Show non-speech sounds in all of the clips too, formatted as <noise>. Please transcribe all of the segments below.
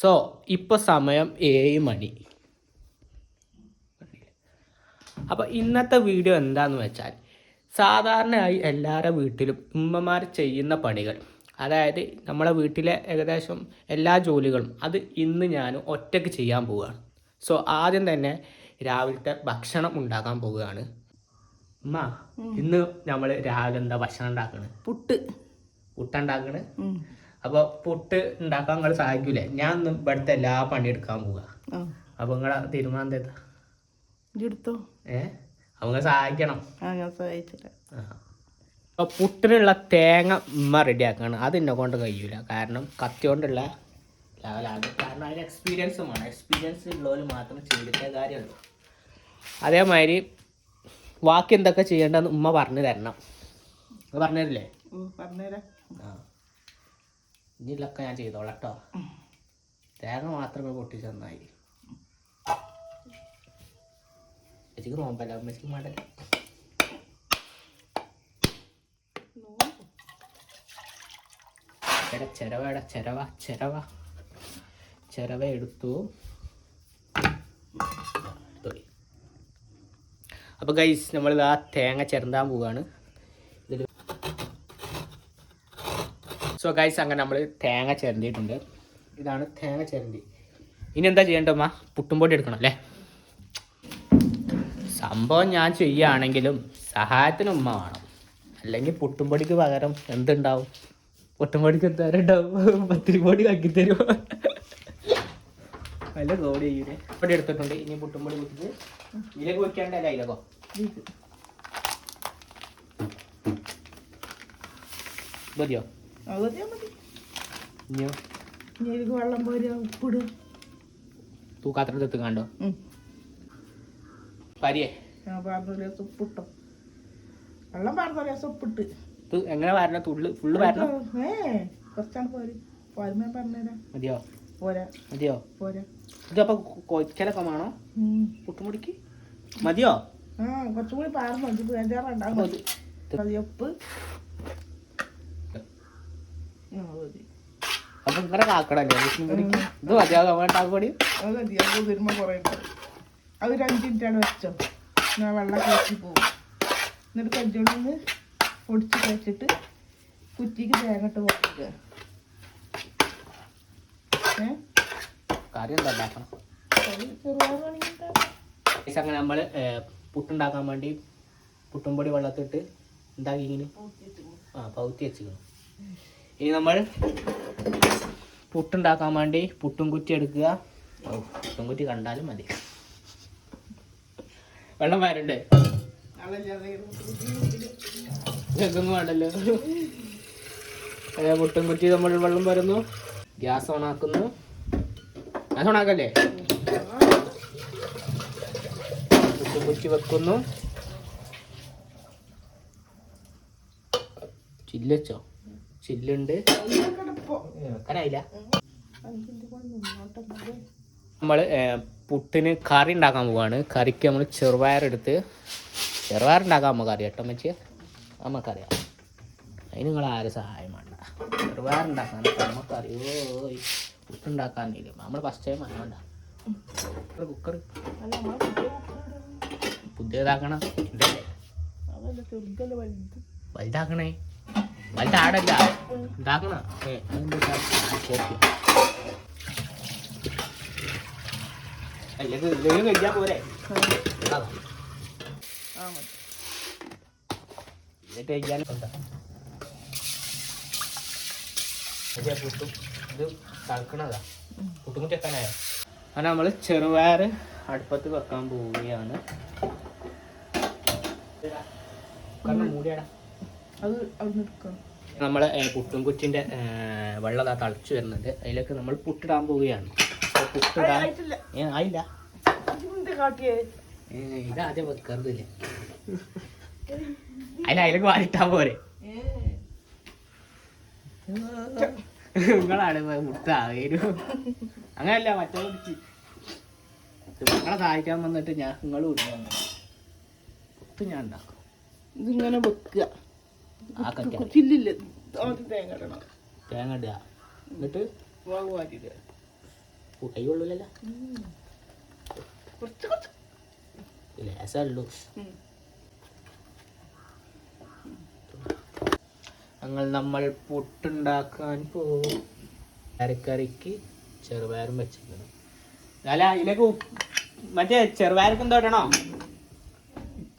So ഇപ്പോൾ സമയം ഏഴ് മണി. അപ്പോൾ ഇന്നത്തെ വീഡിയോ എന്താന്ന് വെച്ചാൽ സാധാരണയായി എല്ലാവരുടെ വീട്ടിലും ഉമ്മമാർ ചെയ്യുന്ന പണികൾ അതായത് നമ്മളെ വീട്ടിലെ ഏകദേശം എല്ലാ ജോലികളും അത് ഇന്ന് ഞാൻ ഒറ്റയ്ക്ക് ചെയ്യാൻ പോവുകയാണ്. സോ ആദ്യം തന്നെ രാവിലത്തെ ഭക്ഷണം ഉണ്ടാക്കാൻ പോവുകയാണ്. ഉമ്മ ഇന്ന് നമ്മൾ രാവിലെ എന്താ ഭക്ഷണം ഉണ്ടാക്കണത് പുട്ട്. പുട്ടുണ്ടാക്കണ് അപ്പോൾ പുട്ട് ഉണ്ടാക്കാൻ നിങ്ങൾ സഹായിക്കൂലേ? ഞാൻ ഇവിടുത്തെ എല്ലാ പണി എടുക്കാൻ പോവുക അപ്പൊ നിങ്ങളെ തീരുമാനം എന്താ? സഹായിക്കണം. അപ്പോൾ പുട്ടിനുള്ള തേങ്ങ ഉമ്മ റെഡിയാക്കണം. അത് എന്നെ കൊണ്ട് കഴിയൂല. കാരണം കത്തി കൊണ്ടുള്ള കാരണം അതിന് എക്സ്പീരിയൻസും എക്സ്പീരിയൻസ് ഉള്ളവർ മാത്രം ചെയ്തിട്ടേ കാര്യമുള്ളൂ. അതേമാതിരി ബാക്കി എന്തൊക്കെ ചെയ്യേണ്ടതെന്ന് ഉമ്മ പറഞ്ഞു തരണം. പറഞ്ഞു തരില്ലേ? പറഞ്ഞുതരാം ആ. ഇനിയുള്ളൊക്കെ ഞാൻ ചെയ്തോളാം തേങ്ങ മാത്രമേ പൊട്ടി നന്നായി ചേച്ചിക്ക് നോമ്പല്ല? അമ്മച്ചിക്ക് മാടല്ല എടാ ചിരവ എടാ ചിരവ ചിരവ. ചിരവ എടുത്തു. എടുത്തോളി. അപ്പൊ ഗൈസ് നമ്മൾ ആ തേങ്ങ ചിരന്താൻ പോവാണ്. സോ ഗൈസ് അങ്ങനെ നമ്മൾ തേങ്ങ ചിരണ്ടിയിട്ടുണ്ട്. ഇതാണ് തേങ്ങ ചിരണ്ടി. ഇനി എന്താ ചെയ്യേണ്ടമ്മ പുട്ടുംപൊടി എടുക്കണം അല്ലേ? സംഭവം ഞാൻ ചെയ്യുകയാണെങ്കിലും സഹായത്തിന് ഉമ്മ വേണം. അല്ലെങ്കിൽ പുട്ടുംപൊടിക്ക് പകരം എന്തുണ്ടാവും? പുട്ടുംപൊടിക്ക് എന്തായാലും ഉണ്ടാവും? പത്തിരി പൊടി ആക്കി തരും നല്ല കോടി ചെയ്യൂലേ? പൊടി എടുത്തിട്ടുണ്ട്. ഇനി പുട്ടുംപൊടി കുത്തിട്ട് ഇതിലേക്ക് വെക്കാണ്ടല്ലേ അതിലേക്കോ മതിയോ? അതൊക്കെ മതി. എനിക്ക് വെള്ളം പോരുക ഉപ്പിടുക തൂക്കാത്ര തെത്ത് കണ്ടോ? പരിയേ. ഞാൻ പറഞ്ഞ ദിവസം ഉപ്പിട്ടോ. വെള്ളം പറഞ്ഞ ദിവസം ഉപ്പിട്ട്. എങ്ങനെ വരണം തുള്ളു ഫുള്ള് വരണം. ഏ കുറച്ചാണ് പോര്. പോരുമ്പോ പറഞ്ഞുതരാം മതിയോ? പോരാ. മതിയോ? പോരാ. ഇതപ്പൊ കൊച്ചലൊക്കെ വേണോ. പുട്ടുമുടിക്ക്? മതിയോ? ആ കുറച്ചും കൂടി പാർന്നു. ഇത് വേണ്ടാറുണ്ടാവും മതി. മതി ഉപ്പ്. അപ്പൊ ഇങ്ങനെ കാക്കണല്ലേ? ഇത് മതിയാകും അങ്ങോട്ടാ പൊടി. അത് മതി അത് വരുമ്പോ കുറേ ഉണ്ടാവും. അത് ഒരു അഞ്ച് മിനിറ്റാണ് വെച്ചോ. ഞാൻ വെള്ളം കഴിച്ച് പോകും എന്നിട്ട് കഞ്ചോളിന്ന് പൊടിച്ച് കഴിച്ചിട്ട് കുറ്റിക്ക് തേങ്ങ ഇട്ട് പൊട്ടിക്കുക കറി എന്താ ഉണ്ടാക്കണം? ഉണ്ടാക്കാം. അങ്ങനെ നമ്മൾ പുട്ടുണ്ടാക്കാൻ വേണ്ടി പുട്ടുംപൊടി വെള്ളത്തിട്ട് എന്താക്കി ഇങ്ങനെ? ആ പൗത്തി വെച്ചിരിക്കണം ഇനി നമ്മൾ പുട്ടുണ്ടാക്കാൻ വേണ്ടി പുട്ടും കുറ്റി എടുക്കുക. പുട്ടും കുറ്റി കണ്ടാലും മതി. വെള്ളം വരണ്ടേ? ഇതൊന്നും വേണ്ടല്ലോ. പുട്ടും കുറ്റി നമ്മൾ വെള്ളം വരുന്നു. ഗ്യാസ് ഓൺ ആക്കുന്നു. ഗ്യാസ് ഓൺ ആക്കല്ലേ? പുട്ടും കുറ്റി വെക്കുന്നു. ചില്ല് വെച്ചോ ചില്ലുണ്ട്. വെക്കാനായില്ല നമ്മൾ പുട്ടിന് കറി ഉണ്ടാക്കാൻ പോവാണ്. കറിക്ക് നമ്മൾ ചെറുപയറെടുത്ത് ചെറുപയർ ഉണ്ടാക്കാൻ നമുക്ക് അറിയാം കേട്ടോ മച്ചി നമുക്കറിയാം അതിന് നിങ്ങൾ ആരും സഹായം വേണ്ട. ചെറുപയർ ഉണ്ടാക്കാൻ നമുക്കറിയോ പുട്ടുണ്ടാക്കാനില്ല നമ്മൾ ഫസ്റ്റ് ടൈം വേണ്ട? കുക്കർ പുതിയതാക്കണം? വലുതാക്കണേ? വലുത് ആടല്ല. അല്ലെങ്കിൽ കഴിച്ചാൽ പോരെ. ഉണ്ടാക്കാം. ആ മതി എന്നിട്ട് കഴിക്കാനും ഉണ്ട് പുട്ടും. ഇത് തളക്കണതാ പുട്ടും ചെക്കാനായോ അങ്ങനെ നമ്മൾ ചെറുപയർ അടുപ്പത്ത് വെക്കാൻ പോവുകയാണ്. മൂടിയാടാ. അത് നമ്മൾ പുട്ടും കുറ്റിന്റെ വെള്ളം അതാ തളിച്ചു വരുന്നുണ്ട് അതിലേക്ക് നമ്മൾ പുട്ടിടാൻ പോവുകയാണ്. പുട്ടിടാൻ ആയില്ല. ഇതാദ്യം വെക്കരുതില്ലേ? അതിന് അതിലേക്ക് വാരിട്ടാ പോരെ. നിങ്ങളാണ് മുട്ട ഒരു അങ്ങനല്ല മറ്റേ നിങ്ങളെ സഹായിക്കാൻ വന്നിട്ട് ഞാൻ നിങ്ങൾ പുട്ട് ഞാൻ ഉണ്ടാക്കും. ഇതിങ്ങനെ വെക്കുക. ചില്ലില്ല തേങ്ങ ഇടണം. തേങ്ങ ഇടുക. എന്നിട്ട് മുളക് വാറ്റിയിട്ട് കൈ കൊള്ളൂലല്ലോ. കുറച്ച് കുറച്ച്. ലേസള്ളൂ ഞങ്ങൾ നമ്മൾ പുട്ടുണ്ടാക്കാൻ പോകും. അരക്കറിക്ക് ചെറുപയറും വെച്ചിരിക്കണം അല്ല ഇതിലേക്ക് മറ്റേ ചെറുപയർക്ക് എന്തോട്ടണോ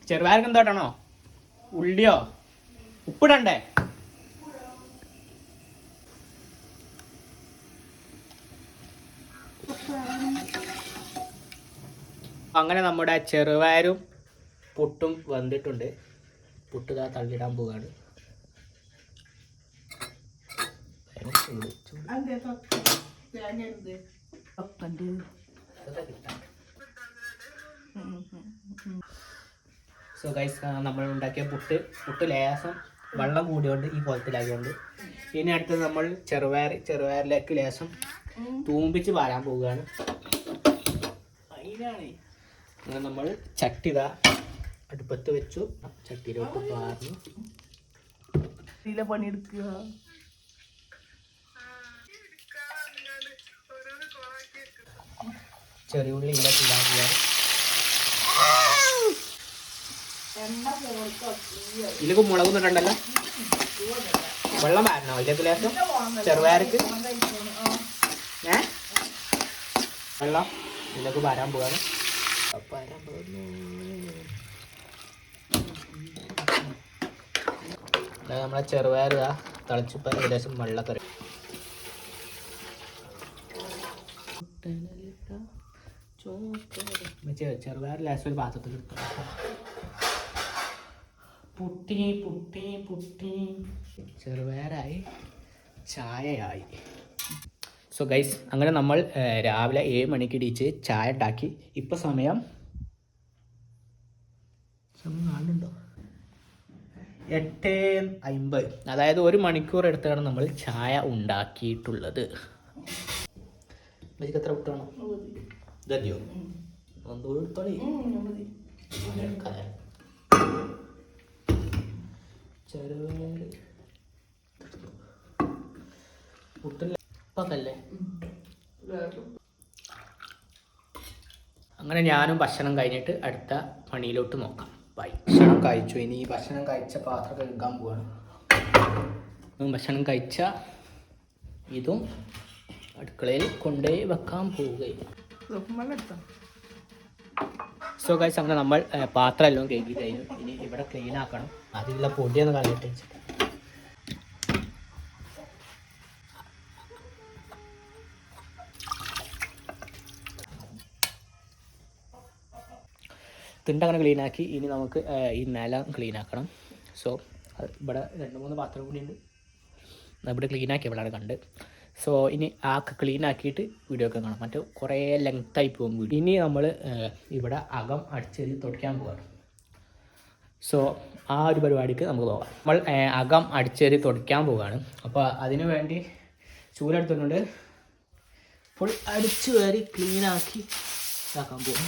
ചെറുപയർക്ക് എന്തോട്ടണോ ഉള്ളിയോ? ഉപ്പിടണ്ടേ? അങ്ങനെ നമ്മുടെ ചെറുപയറും പുട്ടും വന്നിട്ടുണ്ട്. പുട്ട് ഇതാ തള്ളിടാൻ പോവുകയാണ്. ഉം. സോ ഗൈസ് നമ്മൾ ഉണ്ടാക്കിയ പുട്ട് പുട്ട് ലേസം വെള്ളം കൂടിയോണ്ട് ഈ കുളത്തിലായതുകൊണ്ട് ഇനി അടുത്തത് നമ്മൾ ചെറുപയർ ചെറുപയറിലേക്ക് ലേശം തൂമ്പിച്ച് വാരാൻ പോവുകയാണ്. അതിനാണ് അങ്ങനെ നമ്മൾ ചട്ടി ഇതാ അടുപ്പത്ത് വെച്ചു. ചട്ടിയിലോട്ട് പാർന്നു ഇതിലെ പണിയെടുക്കുക. ചെറിയ ഉള്ളി ഇതിലേക്ക് ഇടാൻ പോവുകയാണ് ഇതിലേക്ക് മുളക് നിട്ടുണ്ടല്ലോ വെള്ളം പാരണോ ഇതിലേക്ക് ലേശം ചെറുപയർക്ക്? ഏ? വെള്ളം ഇതിലേക്ക് വരാൻ പോവാണ്. വരാൻ പോകുന്നു നമ്മളെ ചെറുപയർ ഇതാ ഏകദേശം വെള്ളക്കറി ചെറുപയർ ലേശം ഒരു പാത്രത്തിൽ എടുത്തു പുട്ടി പുട്ടി പുട്ടി. ചെറുപയറായി ചായയായി. സോ ഗൈസ് അങ്ങനെ നമ്മൾ രാവിലെ ഏഴ് മണിക്ക് ഇടിച്ച് ചായ ഉണ്ടാക്കി. ഇപ്പൊ സമയം സമയം എട്ട് അമ്പത് അതായത് ഒരു മണിക്കൂർ എടുത്താണ് നമ്മൾ ചായ ഉണ്ടാക്കിയിട്ടുള്ളത്. എത്ര വിട്ടാണോ ഇതല്ലയോ? ഒന്ന് എടുത്തോളി ചെറുപയർ പുട്ടില്ല ഇപ്പൊക്കല്ലേ അങ്ങനെ ഞാനും ഭക്ഷണം കഴിഞ്ഞിട്ട് അടുത്ത പണിയിലോട്ട് നോക്കാം. ബൈ ഭക്ഷണം കഴിച്ചു. ഇനി ഈ ഭക്ഷണം കഴിച്ച പാത്രം കഴുകാൻ പോവാണ്. ഭക്ഷണം കഴിച്ച ഇതും അടുക്കളയിൽ കൊണ്ടുപോയി വെക്കാൻ പോവുകയും സോ ഗൈസ് അങ്ങനെ നമ്മൾ പാത്രം എല്ലാം കഴുകി കഴിഞ്ഞു. ഇനി ഇവിടെ ക്ലീൻ ആക്കണം. അതിലുള്ള പൊടിയൊന്ന് കളയിട്ട് വെച്ചിട്ട്. തിണ്ട് അങ്ങനെ ക്ലീൻ ആക്കി. ഇനി നമുക്ക് ഈ നിലം ക്ലീൻ ആക്കണം. സോ ഇവിടെ രണ്ട് മൂന്ന് പാത്രം കൂടി ഉണ്ട്. ഇവിടെ ക്ലീൻ ആക്കി. ഇവിടെയാണ് കണ്ട്. സോ ഇനി ആക്ക് ക്ലീൻ ആക്കിയിട്ട് വീഡിയോ ഒക്കെ കാണാം. മറ്റേ കുറേ ലെങ്തായി പോകും വീഡിയോ ഇനി നമ്മൾ ഇവിടെ അകം അടിച്ചെഴുതി തുടയ്ക്കാൻ പോവാണ്. സോ ആ ഒരു പരിപാടിക്ക് നമുക്ക് പോകാം നമ്മൾ അകം അടിച്ചേരി തുടയ്ക്കാൻ പോവുകയാണ് അപ്പോൾ അതിനു വേണ്ടി ചൂലെടുത്തിട്ടുണ്ട്. ഫുൾ അടിച്ചു കയറി ക്ലീനാക്കി ഇതാക്കാൻ പോകും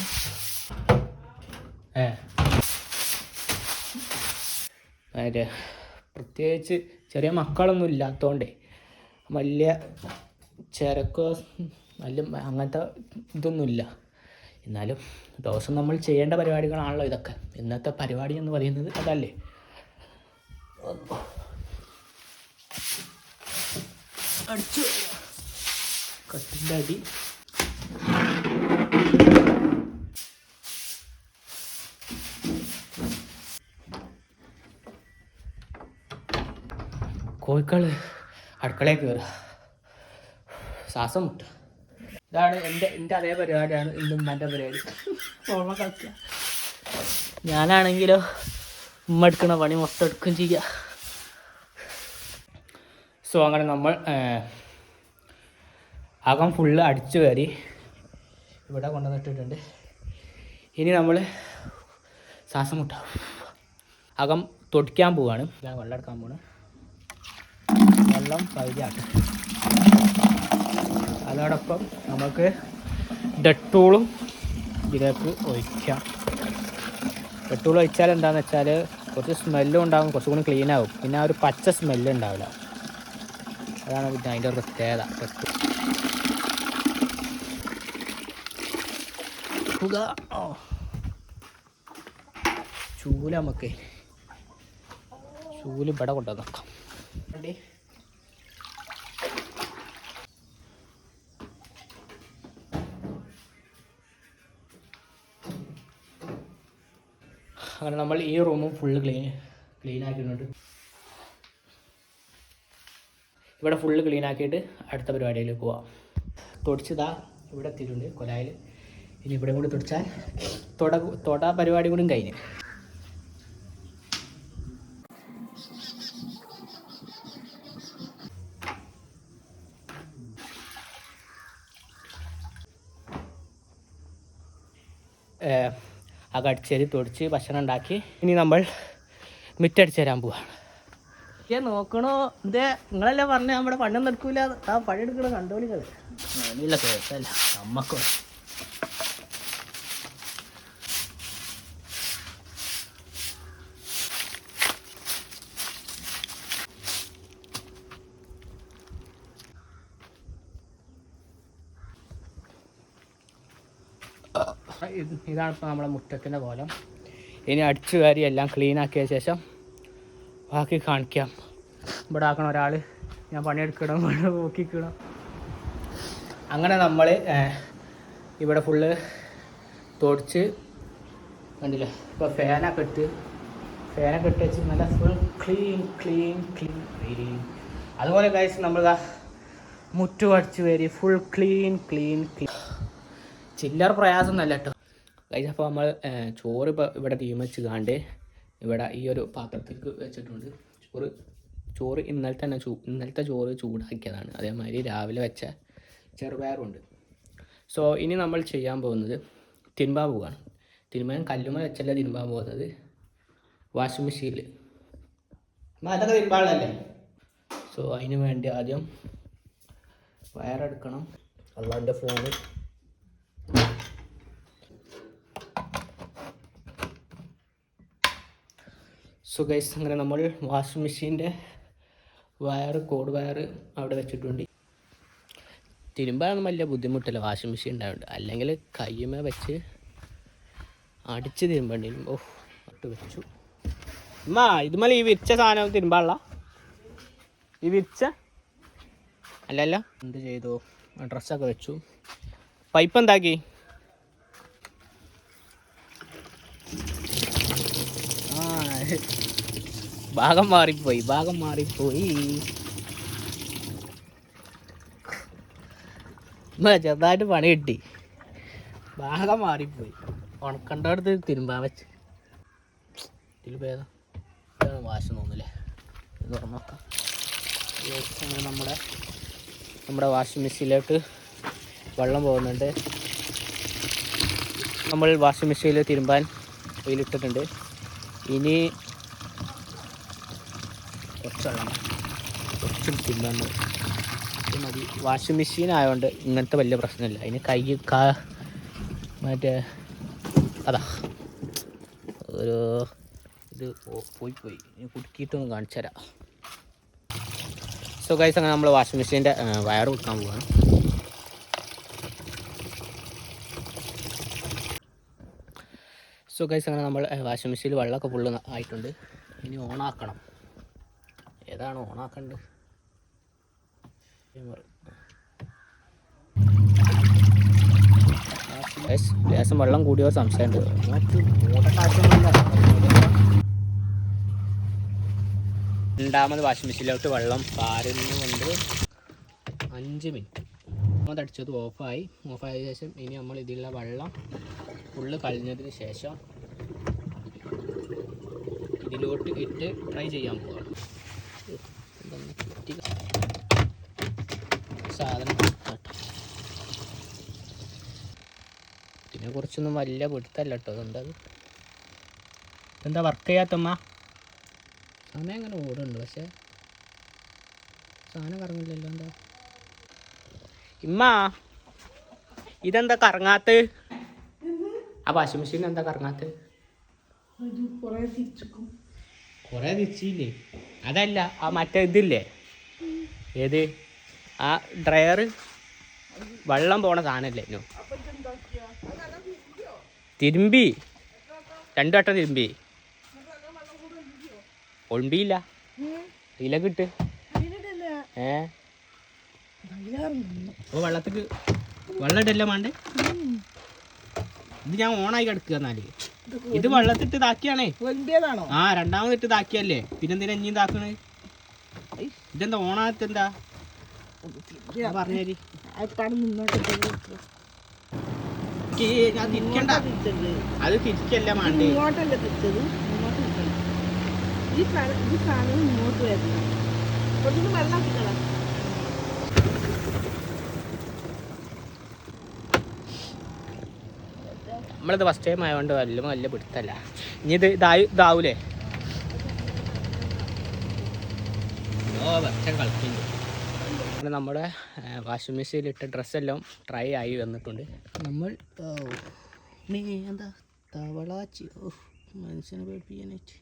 ഏ പ്രത്യേകിച്ച് ചെറിയ മക്കളൊന്നും ഇല്ലാത്തതുകൊണ്ടേ വലിയ ചരക്കോ നല്ല അങ്ങനത്തെ ഇതൊന്നുമില്ല. എന്നാലും ദിവസം നമ്മൾ ചെയ്യേണ്ട പരിപാടികളാണല്ലോ ഇതൊക്കെ. ഇന്നത്തെ പരിപാടി എന്ന് പറയുന്നത് അതല്ലേ? അടിച്ചു. കട്ടിന്റെ അടി. കോഴിക്കൾ അടുക്കളയിൽ കയറുക ശ്വാസം മുട്ട. ഇതാണ് എന്റെ എന്റെ അതേ പരിപാടിയാണ് ഇന്നും എന്റെ പരിപാടി. ഓർമ്മ കളിക്കുക ഞാനാണെങ്കിലോ ഉമ്മ എടുക്കണ പണി മൊത്തം എടുക്കുകയും ചെയ്യുക സോ അങ്ങനെ നമ്മൾ അകം ഫുള്ള് അടിച്ചു കയറി ഇവിടെ കൊണ്ടുവന്നിട്ടിട്ടുണ്ട്. ഇനി നമ്മൾ ശ്വാസം മുട്ട. അകം തൊടിക്കാൻ പോവാണ്. ഞാൻ വെള്ളം എടുക്കാൻ പോവാണ്. വെള്ളം പകുതിയാട്ടെ അതോടൊപ്പം നമുക്ക് ഡെട്ടൂളും ഇതിലേക്ക് ഒഴിക്കാം. ഡെട്ടൂൾ ഒഴിച്ചാൽ എന്താണെന്ന് വെച്ചാൽ കുറച്ച് സ്മെല്ലും ഉണ്ടാകും കുറച്ചും കൂടി ക്ലീൻ ആവും. പിന്നെ ആ ഒരു പച്ച സ്മെല്ല് ഉണ്ടാവില്ല. അതാണ് അതിന്റെ ഒരു പ്രത്യേകത ഡെട്ടോൾ ചൂല നമുക്ക് ചൂൽ ഇവിടെ കൊണ്ടുവന്ന് അങ്ങനെ നമ്മൾ ഈ റൂമും ഫുള്ള് ക്ലീൻ ക്ലീൻ ആക്കിയിട്ടുണ്ട്. ഇവിടെ ഫുള്ള് ക്ലീൻ ആക്കിയിട്ട് അടുത്ത പരിപാടിയിലേക്ക് പോവാം. തുടച്ചിതാ ഇവിടെ എത്തിയിട്ടുണ്ട് കൊലായിൽ. ഇനി ഇവിടെ കൂടി തുടച്ചാൽ തൊട തൊട പരിപാടി കൂടി കഴിഞ്ഞ്. ഏഹ് ആ കടിച്ചേരി തൊടിച്ച് ഭക്ഷണം ഉണ്ടാക്കി. ഇനി നമ്മൾ മിറ്റടിച്ച് തരാൻ പോവാണ്. നോക്കണോ? ഇതേ നിങ്ങളല്ലേ പറഞ്ഞ നമ്മുടെ പണ്ടം നടക്കൂല ആ പണിയെടുക്കണ കണ്ടോളികൾ ഇല്ല കേസല്ല. നമ്മക്കോ ഇതാണ് ഇപ്പോൾ നമ്മുടെ മുറ്റത്തിന്റെ കോലം. ഇനി അടിച്ചു കയറി എല്ലാം ക്ലീൻ ആക്കിയ ശേഷം ബാക്കി കാണിക്കാം. ഇവിടെ ആക്കണ ഒരാൾ ഞാൻ പണിയെടുക്കണം <laughs> ഇവിടെ നോക്കിക്കണം അങ്ങനെ നമ്മൾ ഇവിടെ ഫുള്ള് തുടച്ച് കണ്ടില്ലേ? ഇപ്പോൾ ഫാനൊക്കെ ഇട്ട് ഫാനൊക്കെ ഇട്ട് വെച്ച് നല്ല full clean clean clean clean അതുപോലെ കഴിച്ച് നമ്മൾ മുറ്റു അടിച്ചു കയറി ഫുൾ ക്ലീൻ ക്ലീൻ ക്ലീൻ ചില്ലറ പ്രയാസം എന്നല്ല കേട്ടോ കഴിച്ച് അപ്പോൾ നമ്മൾ ചോറ് ഇപ്പോൾ ഇവിടെ തീമച്ച് കാണ്ട് ഇവിടെ ഈ ഒരു പാത്രത്തിലേക്ക് വെച്ചിട്ടുണ്ട്. ചോറ് ചോറ് ഇന്നലെ തന്നെ ചൂ ഇന്നലത്തെ ചോറ് ചൂടാക്കിയതാണ്. അതേമാതിരി രാവിലെ വെച്ച ചെറുപയറുണ്ട്. സോ ഇനി നമ്മൾ ചെയ്യാൻ പോകുന്നത് തിരുമ്പാൻ പോവുകയാണ് തിരുമ്പാൻ കല്ലുമ വെച്ചല്ല തിരുമ്പാൻ പോകുന്നത്? വാഷിംഗ് മെഷീനിൽ അതൊക്കെ തിരുമ്പാളല്ലേ സോ അതിന് വേണ്ടി ആദ്യം വയറെടുക്കണം. അള്ളാന്റെ ഫോണ് സോ ഗൈസ് അങ്ങനെ നമ്മൾ വാഷിംഗ് മെഷീന്റെ വയർ കോഡ് വയർ അവിടെ വെച്ചിട്ടുണ്ട്. തിരുമ്പാനൊന്നും വലിയ ബുദ്ധിമുട്ടില്ല. വാഷിംഗ് മെഷീൻ ഉണ്ടായതുകൊണ്ട് അല്ലെങ്കിൽ കയ്യുമേ വെച്ച് അടിച്ച് തിരുമ്പേണ്ടി വരും. ഓ അട്ട് വെച്ചു. അമ്മ ഇതുമല്ല ഈ വിരിച്ച സാധനം തിരുമ്പാനുള്ള? ഈ വിരിച്ച? അല്ലല്ല. എന്ത് ചെയ്തു? ഡ്രസ്സൊക്കെ വെച്ചു. പൈപ്പ് എന്താക്കി ആ ഭാഗം മാറിപ്പോയി ഭാഗം മാറിപ്പോയി. ചെറുതായിട്ട് പണി കിട്ടി. ഭാഗം മാറിപ്പോയി. ഉണക്കണ്ടടുത്ത് തിരുമ്പാൻ വെച്ച്. ഇതാണ് വാശം തോന്നില്ലേ ഇത് തുറന്ന് നോക്കാം Yes, അങ്ങനെ നമ്മുടെ നമ്മുടെ വാഷിംഗ് മെഷീനിലോട്ട് വെള്ളം പോകുന്നുണ്ട്. നമ്മൾ വാഷിംഗ് മെഷീനിൽ തിരുമ്പാൻ വെയിലിട്ടിട്ടുണ്ട്. ഇനി കുറച്ച് വെള്ളം മതി. വാഷിംഗ് മെഷീൻ ആയതുകൊണ്ട് ഇങ്ങനത്തെ വലിയ പ്രശ്നമില്ല. അതിന് കൈ കാ മറ്റേ അതാ. ഒരു ഇത് പോയി പോയി. ഇനി കുടുക്കിയിട്ടൊന്ന് കാണിച്ചു തരാം സോ ഗൈസ് അങ്ങനെ നമ്മൾ വാഷിംഗ് മെഷീന്റെ വയർ കൊടുക്കാൻ പോവാണ്. സോ ഗൈസ് അങ്ങനെ നമ്മൾ വാഷിംഗ് മെഷീനിൽ വെള്ളമൊക്കെ ഫുള്ള് ആയിട്ടുണ്ട്. ഇനി ഓണാക്കണം. ഏതാണ് ഓണാക്കേണ്ടത്? ലേശം വെള്ളം കൂടിയ സംശയമുണ്ട്. രണ്ടാമത് വാഷിംഗ് മെഷീനിലോട്ട് വെള്ളം പാരുന്നുകൊണ്ട് അഞ്ച് മിനിറ്റ്. അടിച്ചത് ഓഫായി ഓഫായ ശേഷം ഇനി നമ്മൾ ഇതിലുള്ള വെള്ളം ഫുള്ള് കളഞ്ഞതിന് ശേഷം ഇതിലോട്ട് ഇട്ട് ട്രൈ ചെയ്യാൻ പോവാം. ഇതൊന്ന് കുത്തി സാധനം ഇതിനെ കുറിച്ചൊന്നും വലിയ പിടുത്തല്ല കേട്ടോ അതെന്താ അത് എന്താ വർക്ക് ചെയ്യാത്തമ്മ? സാധനം അങ്ങനെ ഓടുന്നുണ്ട്. പക്ഷേ സാധനം കറങ്ങില്ലല്ലോ എന്താ? ഇമ്മ ഇതെന്താ കറങ്ങാത്ത ആ വാഷിംഗ് മെഷീൻ എന്താ കറങ്ങാത്ത? കൊറേ തിരിച്ചില്ലേ? അതല്ല ആ മറ്റേ ഇതില്ലേ? ഏത്? ആ ഡ്രയർ വെള്ളം പോണ സാധനല്ലേ ഇനു? തിരുമ്പി. രണ്ടു വട്ടം തിരുമ്പി. ഒളിമ്പിയില്ല. ഇല കിട്ട് ഏ അപ്പോൾ വെള്ളത്തിക്ക് വെള്ളം ഇടല്ല മാണ്ടേ? ഇത് ഞാൻ ഓണായി കിടക്കുക എന്നാൽ. ഇത് വെള്ളത്തിട്ട് ഇതാക്കിയാണേ. വലിയതാണോ ആ രണ്ടാമതിട്ട് ഇതാക്കിയല്ലേ. പിന്നെന്തിനാ ഇനിയും ഇതാക്കണേ? ഇതെന്താ ഓണാകത്ത് എന്താ? പറഞ്ഞേരി ഞാൻ തിരിക്കണ്ട. അത് തിരിക്കല്ല മാണ്ടേ. ഇങ്ങോട്ടല്ല തിരിച്ചത്? ഈ സാധനം ഇങ്ങോട്ട് വരുന്നത് വെള്ളം കിട്ടണം നമ്മളിത് ഫസ്റ്റ് ടൈം ആയതുകൊണ്ട് വല്ല വല്ല പിടുത്തല്ല. ഇനി ഇത് ഇതായി ഇതാവൂലേ? ഓ വെച്ചം കളിക്കുന്നു. അങ്ങനെ നമ്മുടെ വാഷിംഗ് മെഷീനിൽ ഇട്ട ഡ്രസ്സെല്ലാം ഡ്രൈ ആയി വന്നിട്ടുണ്ട്. നമ്മൾ എന്താ? തവളാച്ചി. ഓ മനുഷ്യനെ പേടിപ്പിക്കാനായിട്ട്.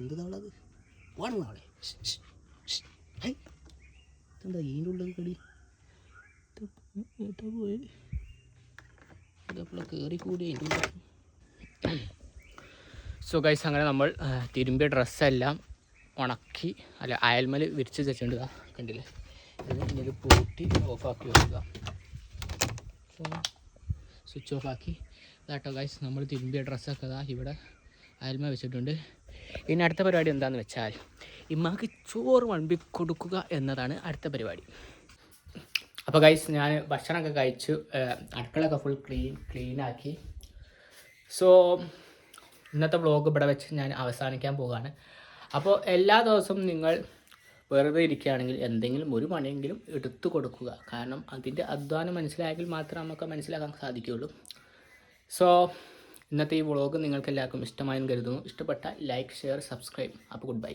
എന്ത് തവളത് വേണം നാളെ? എന്താ ഇതിന്റെ ഉള്ളത് കടി? ഏട്ടാ ഇതപ്പോൾ സോ ഗൈസ് അങ്ങനെ നമ്മൾ തിരുമ്പിയ ഡ്രസ്സെല്ലാം ഉണക്കി അല്ല അയൽമൽ വിരിച്ച് വെച്ചിട്ടുണ്ട് കണ്ടില്ലേ? ഇത് ഇനി ഇത് പൂട്ടി ഓഫാക്കി വെക്കുക. സ്വിച്ച് ഓഫ് ആക്കി. ഇതാട്ടോ ഗൈസ് നമ്മൾ തിരുമ്പിയ ഡ്രസ്സൊക്കെ ഇതാ ഇവിടെ അയൽമ വെച്ചിട്ടുണ്ട്. ഇനി അടുത്ത പരിപാടി എന്താണെന്ന് വെച്ചാൽ ഇമ്മാക്ക് ചോറ് വണ്ടി കൊടുക്കുക എന്നതാണ് അടുത്ത പരിപാടി. അപ്പോൾ ഗൈസ് ഞാൻ ഭക്ഷണമൊക്കെ കഴിച്ചു. അടുക്കളൊക്കെ ഫുൾ ക്ലീൻ ക്ലീനാക്കി സോ ഇന്നത്തെ വ്ലോഗ് ഇവിടെ വെച്ച് ഞാൻ അവസാനിക്കാൻ പോവുകയാണ് അപ്പോൾ എല്ലാ ദിവസവും നിങ്ങൾ വെറുതെ ഇരിക്കുകയാണെങ്കിൽ എന്തെങ്കിലും ഒരു പണിയെങ്കിലും എടുത്തു കൊടുക്കുക. കാരണം അതിന്റെ അധ്വാനം മനസ്സിലായെങ്കിൽ മാത്രമേ നമുക്ക് മനസ്സിലാക്കാൻ സാധിക്കുകയുള്ളൂ. സോ ഇന്നത്തെ ഈ വ്ളോഗ് നിങ്ങൾക്ക് എല്ലാവർക്കും ഇഷ്ടമായെന്ന് കരുതുന്നു. ഇഷ്ടപ്പെട്ട ലൈക്ക് ഷെയർ സബ്സ്ക്രൈബ് അപ്പോൾ ഗുഡ് ബൈ